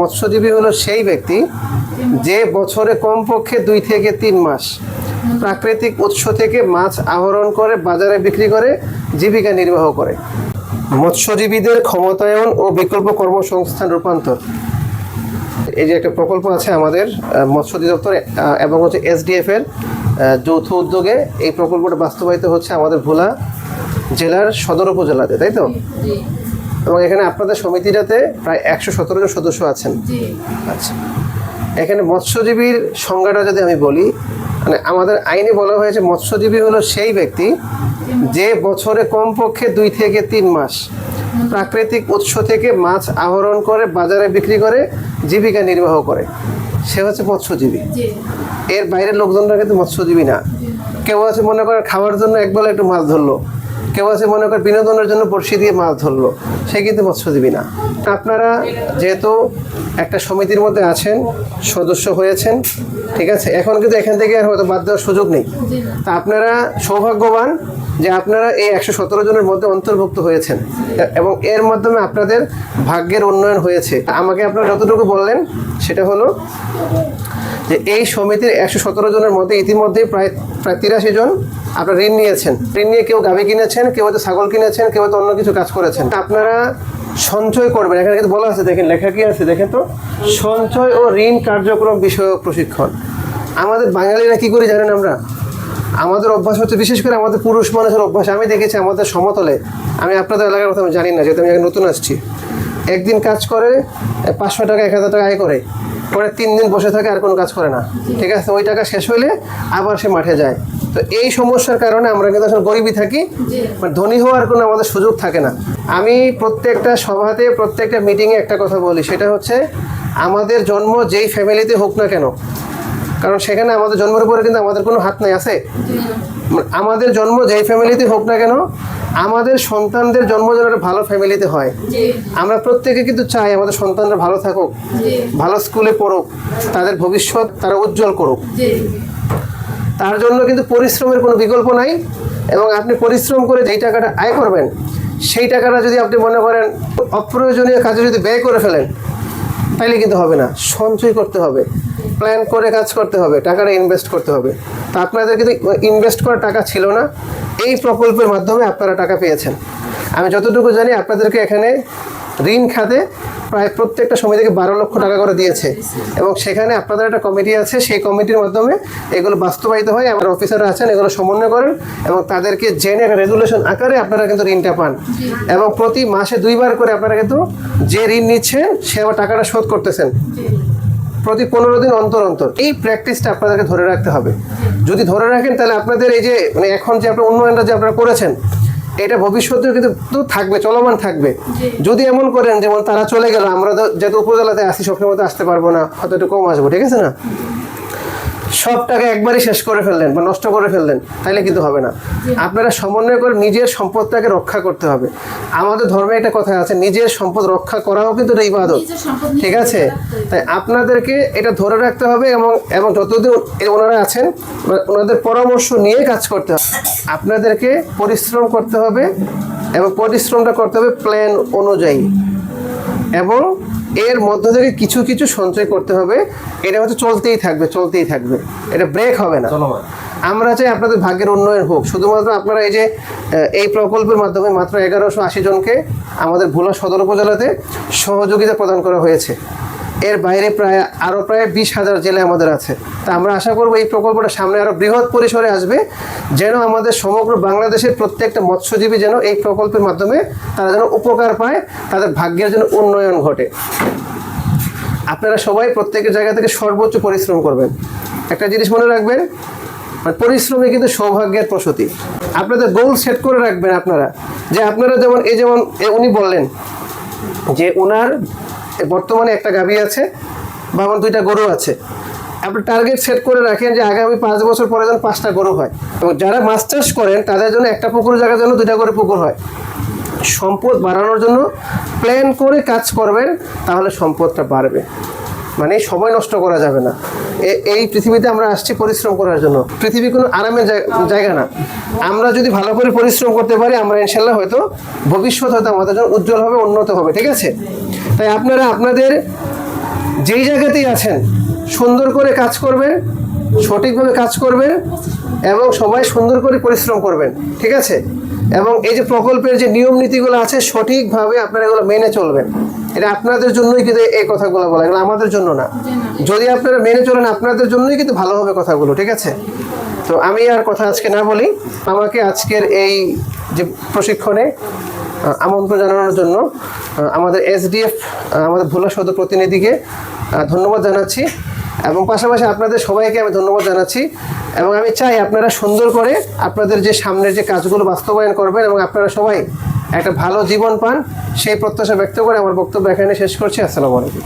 মৎস্যজীবী হলো সেই ব্যক্তি যে বছরে কমপক্ষে দুই থেকে তিন মাস প্রাকৃতিক উৎস থেকে মাছ আহরণ করে, বাজারে বিক্রি করে, জীবিকা নির্বাহ করে। মৎস্যজীবীদের ক্ষমতায়ন ও বিকল্প কর্মসংস্থান রূপান্তর। এই যে একটা প্রকল্প আছে আমাদের মৎস্য অধিদপ্তর এবং হচ্ছে এসডিএফ এর যৌথ উদ্যোগে এই প্রকল্পটা বাস্তবায়িত হচ্ছে আমাদের ভোলা জেলার সদর উপজেলাতে, তাই তো? এবং এখানে আপনাদের সমিতিটাতে প্রায় একশো সতেরো জন সদস্য আছেন। আচ্ছা। এখানে মৎস্যজীবীর সংজ্ঞাটা যদি আমি বলি মানে আমাদের আইনে বলা হয়েছে মৎস্যজীবী হলো সেই ব্যক্তি যে বছরে কমপক্ষে দুই থেকে তিন মাস প্রাকৃতিক উৎস থেকে মাছ আহরণ করে বাজারে বিক্রি করে জীবিকা নির্বাহ করে। সে হচ্ছে মৎস্যজীবী। এর বাইরের লোকজনরা কিন্তু মৎস্যজীবী না। কেউ আছে মনে করে খাওয়ার জন্য একবেলা একটু মাছ ধরলো। কেউ আছে মনে করে বিনোদনের জন্য বড়শি দিয়ে মাছ ধরলো, সে কিন্তু মৎস্যজীবী না। আপনারা যেহেতু একটা সমিতির মধ্যে আছেন, সদস্য হয়েছেন, ঠিক আছে, এখন কিন্তু এখান থেকে আর হয়তো বাদ দেওয়ার সুযোগ নেই। তা আপনারা সৌভাগ্যবান যে আপনারা এই একশো সতেরো জনের মধ্যে অন্তর্ভুক্ত হয়েছেন এবং এর মাধ্যমে আপনাদের ভাগ্যের উন্নয়ন হয়েছে। আমাকে আপনারা যতটুকু বললেন, সেটা হলো যে এই সমিতির একশো সতেরো জনের মধ্যে ইতিমধ্যে প্রায় প্রায় তিরাশি জন আপনারা ঋণ নিয়েছেন। ঋণ নিয়ে কেউ গাভী কিনেছেন, কেউ হয়তো ছাগল কিনেছেন, কেউ হয়তো অন্য কিছু কাজ করেছেন। আপনারা সঞ্চয় করবেন। এখানে কিন্তু বলা আছে, দেখেন, লেখা কি আছে, দেখেন তো? সঞ্চয় ও ঋণ কার্যক্রম বিষয়ক প্রশিক্ষণ। আমাদের বাঙালিরা কি করি জানেন আমরা? আমাদের অভ্যাস হচ্ছে, বিশেষ করে আমাদের পুরুষ মানুষের অভ্যাস। আমি দেখেছি আমাদের সমতলে, আমি আপনাদের এলাকার কথা আমি জানি না, যেহেতু আমি নতুন আসছি। একদিন কাজ করে, পাঁচশো টাকা, এক হাজার টাকা আয় করে। পরে তিন দিন বসে থাকে, আর কোনো কাজ করে না। ঠিক আছে? ওই টাকা শেষ হইলে আবার সে মাঠে যায়। তো এই সমস্যার কারণে আমরা কিন্তু আসলে গরিবই থাকি ধনী হওয়ার কোনো আমাদের সুযোগ থাকে না। আমি প্রত্যেকটা সভাতে প্রত্যেকটা মিটিংয়ে একটা কথা বলি সেটা হচ্ছে আমাদের জন্ম যেই ফ্যামিলিতে হোক না কেন কারণ সেখানে আমাদের জন্মের উপরে কিন্তু আমাদের কোনো হাত নাই আছে? আমাদের জন্ম যেই ফ্যামিলিতে হোক না কেন আমাদের সন্তানদের জন্ম যেন একটা ভালো ফ্যামিলিতে হয়। আমরা প্রত্যেকে কিন্তু চাই আমাদের সন্তানরা ভালো থাকুক ভালো স্কুলে পড়ুক তাদের ভবিষ্যৎ তারা উজ্জ্বল করুক। তার জন্য কিন্তু পরিশ্রমের কোনো বিকল্প নাই এবং আপনি পরিশ্রম করে যেই টাকাটা আয় করবেন, সেই টাকাটা যদি আপনি মনে করেন অপ্রয়োজনীয় কাজে যদি ব্যয় করে ফেলেন, তাইলে কিন্তু হবে না। সঞ্চয় করতে হবে প্ল্যান করে কাজ করতে হবে, টাকাটা ইনভেস্ট করতে হবে। তা আপনাদের কিন্তু ইনভেস্ট করার টাকা ছিল না, এই প্রকল্পের মাধ্যমে আপনারা টাকা পেয়েছেন। আমি যতটুকু জানি আপনাদেরকে এখানে ঋণ খাতে প্রায় প্রত্যেকটা সময় থেকে বারো লক্ষ টাকা করে দিয়েছে। এবং সেখানে আপনাদের একটা কমিটি আছে, সেই কমিটির মাধ্যমে এগুলো বাস্তবায়িত হয়। আমার অফিসাররা আছেন, এগুলো সমন্বয় করেন এবং তাদেরকে জেনে একটা রেজুলেশন আকারে আপনারা কিন্তু ঋণটা পান। এবং প্রতি মাসে দুইবার করে আপনারা কিন্তু যে ঋণ নিচ্ছেন, সে আবার টাকাটা শোধ করতেছেন। প্রতি পনেরো দিন অন্তর অন্তর। এই প্র্যাকটিসটা আপনাদেরকে ধরে রাখতে হবে। যদি ধরে রাখেন, তাহলে আপনাদের এই যে মানে এখন যে আপনার উন্নয়নটা যে আপনারা করেছেন এটা ভবিষ্যতেও কিন্তু তো থাকবে চলমান থাকবে। যদি এমন করেন যেমন তারা চলে গেল আমরা তো যেহেতু উপজেলাতে আসি সবসময় আসতে পারব না হয়তো একটু কম আসব ঠিক আছে না? সব টাকা একবারই শেষ করে ফেললেন বা নষ্ট করে ফেললেন তাইলে কিন্তু হবে না। আপনারা সমন্বয় করে নিজের সম্পদটাকে রক্ষা করতে হবে। আমাদের ধর্মে একটা কথা আছে নিজের সম্পদ রক্ষা করাও কিন্তু এটা ইবাদত। ঠিক আছে। তাই আপনাদেরকে এটা ধরে রাখতে হবে এবং এবং যতদিন ওনারা আছেন ওনাদের পরামর্শ নিয়ে কাজ করতে হবে। আপনাদেরকে পরিশ্রম করতে হবে এবং পরিশ্রমটা করতে হবে প্ল্যান অনুযায়ী। এবং এর মধ্য থেকে কিছু কিছু সঞ্চয় করতে হবে। এটা হয়তো চলতেই থাকবে চলতেই থাকবে। এটা ব্রেক হবে না। আমরা চাই আপনাদের ভাগ্যের উন্নয়ন হোক। শুধুমাত্র আপনারা এই যে এই প্রকল্পের মাধ্যমে মাত্র এগারোশো আশি জনকে আমাদের ভোলা সদর উপজেলাতে সহযোগিতা প্রদান করা হয়েছে। এর বাইরে প্রায় আরও প্রায় বিশ হাজার জেলে আমাদের আছে। তা আমরা আশা করব এই প্রকল্পটা সামনে আরও বৃহৎ পরিসরে আসবে, যেন আমাদের সমগ্র বাংলাদেশের প্রত্যেকটা মৎস্যজীবী যেন এই প্রকল্পের মাধ্যমে তারা যেন উপকার পায়, তাদের ভাগ্যের যেন উন্নয়ন ঘটে। আপনারা সবাই প্রত্যেকের জায়গা থেকে সর্বোচ্চ পরিশ্রম করবেন। একটা জিনিস মনে রাখবেন পরিশ্রমে কিন্তু সৌভাগ্যের প্রসূতি। আপনাদের গোল সেট করে রাখবেন আপনারা। যে আপনারা যেমন, এই যেমন উনি বললেন যে ওনার বর্তমানে একটা গাভী আছে, বা আমার দুইটা গরু আছে। আপনি টার্গেট সেট করে রাখেন যে আগামী পাঁচ বছর পরে যেন পাঁচটা গরু হয়। এবং যারা মাছ চাষ করেন, তাদের জন্য একটা পুকুর জায়গার জন্য দুইটা করে পুকুর হয়। সম্পদ বাড়ানোর জন্য প্ল্যান করে কাজ করবেন, তাহলে সম্পদটা বাড়বে। মানে সময় নষ্ট করা যাবে না। এই পৃথিবীতে আমরা আসছি পরিশ্রম করার জন্য। পৃথিবী কোনো আরামের জায়- জায়গা না। আমরা যদি ভালো করে পরিশ্রম করতে পারি, আমরা ইনশাল্লাহ হয়তো ভবিষ্যৎ হয়তো আমাদের জন্য উজ্জ্বল হবে, উন্নত হবে, ঠিক আছে? তাই আপনারা আপনাদের যেই জায়গাতেই আছেন, সুন্দর করে কাজ করবেন, সঠিকভাবে কাজ করবেন, এবং সবাই সুন্দর করে পরিশ্রম করবেন, ঠিক আছে? এবং এই যে প্রকল্পের যে নিয়ম নীতিগুলো আছে, সঠিকভাবে আপনারা এগুলো মেনে চলবেন। এটা আপনাদের জন্যই কিন্তু এই কথাগুলো বলা, এগুলো আমাদের জন্য না। যদি আপনারা মেনে চলেন, আপনাদের জন্যই কিন্তু ভালো হবে কথাগুলো, ঠিক আছে? তো আমি আর কথা আজকে না বলি, আমাকে আজকের এই যে প্রশিক্ষণে আমন্ত্রণ জানানোর জন্য আমাদের এসডিএফ আমাদের ভোলা সদর প্রতিনিধিকে ধন্যবাদ জানাচ্ছি। এবং পাশাপাশি আপনাদের সবাইকে আমি ধন্যবাদ জানাচ্ছি। এবং আমি চাই আপনারা সুন্দর করে আপনাদের যে সামনের যে কাজগুলো বাস্তবায়ন করবেন এবং আপনারা সবাই একটা ভালো জীবন পান, সেই প্রত্যাশা ব্যক্ত করে আমার বক্তব্য এখানে শেষ করছি। আসসালামু আলাইকুম।